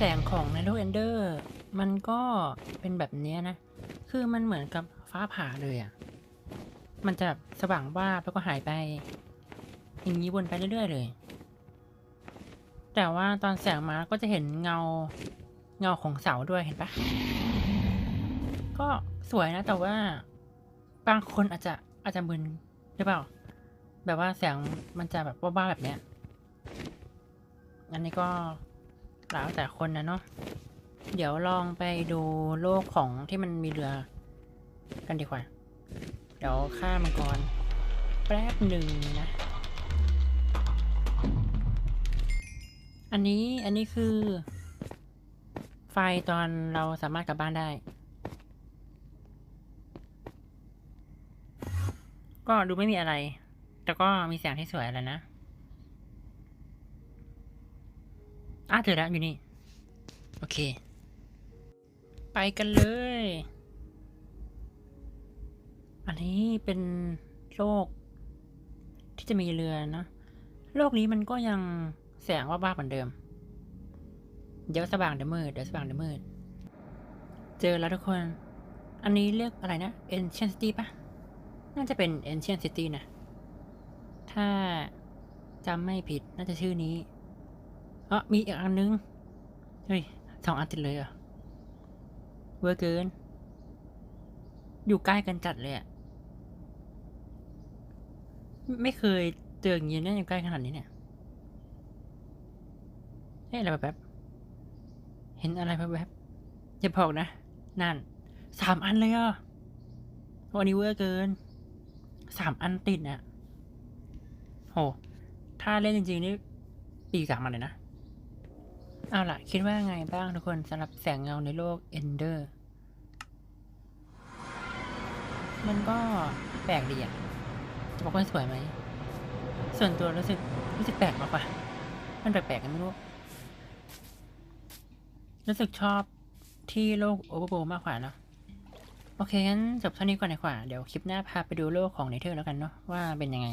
แสงของในโลกเอนเดอร์ มันก็เป็นแบบนี้นะ คือมันเหมือนกับฟ้าผ่าเลยอะ่ะ มันจะสว่างวาแล้วก็หายไป อย่างนี้วนไปเรื่อย ๆ เลย แต่ว่าตอนแสงมาก็จะเห็นเงาเงาของเสาด้วยเห็นปะ ก็สวยนะแต่ว่าบางคนอาจจะอาจจะมึนหรือเปล่า แบบว่าแสงมันจะแบบว่าๆแบบเนี้ย อันนี้ก็ แล้วแต่คนนะเนาะ เดี๋ยวลองไปดูโลกของที่มันมีเรือกันดีกว่า เดี๋ยวฆ่ามังกรแป๊บหนึ่งนะ อันนี้อันนี้คือ ไฟตอนเราสามารถกลับบ้านได้ ก็ดูไม่มีอะไร แต่ก็มีแสงที่สวยอะไรนะ อะเจอแล้วอยู่นี่ โอเค ไปกันเลย อันนี้เป็นโลก ที่จะมีเรือนะ โลกนี้มันก็ยังแสงว่าบ้าเหมือนเดิม เดี๋ยวสว่างเดี๋ยวมืด เดี๋ยวสว่างเดี๋ยวมืด เจอแล้วทุกคน อันนี้เรียกอะไรนะ Ancient City ปะน่าจะเป็น Ancient City นะ ถ้าจำไม่ผิดน่าจะชื่อนี้ อ๋อมีอีกอันนึง เฮ้ยสองอันติดเลยอะเวอร์เกิน อยู่ใกล้กันจัดเลยอะ ไม่เคยเจออย่างนี้เนี่ยอยู่ใกล้ขนาดนี้เนี่ยเฮ้ยอะไรแบบเห็นอะไรแบบอย่าบอกนะ นั่นสามอันเลยอะโอ้อันนี้เวอร์เกินสามอันติดอะโหถ้าเล่นจริงๆนี่ปีกลับมาเลยนะ เอาล่ะ คิดว่าไงบ้างทุกคนสำหรับแสงเงาในโลกเอนเดอร์ มันก็แปลกดีอะจะบอกว่าสวยไหม ส่วนตัวรู้สึกรู้สึกแปลกมากกว่ามันแปลกๆกันไม่รู้ รู้สึกชอบที่โลกโอเวอร์โบมากกว่าเนอะโอเคงั้นจบเท่านี้ก่อนดีกว่า เดี๋ยวคลิปหน้าพาไปดูโลกของเนเธอร์แล้วกันเนาะว่าเป็นยังไง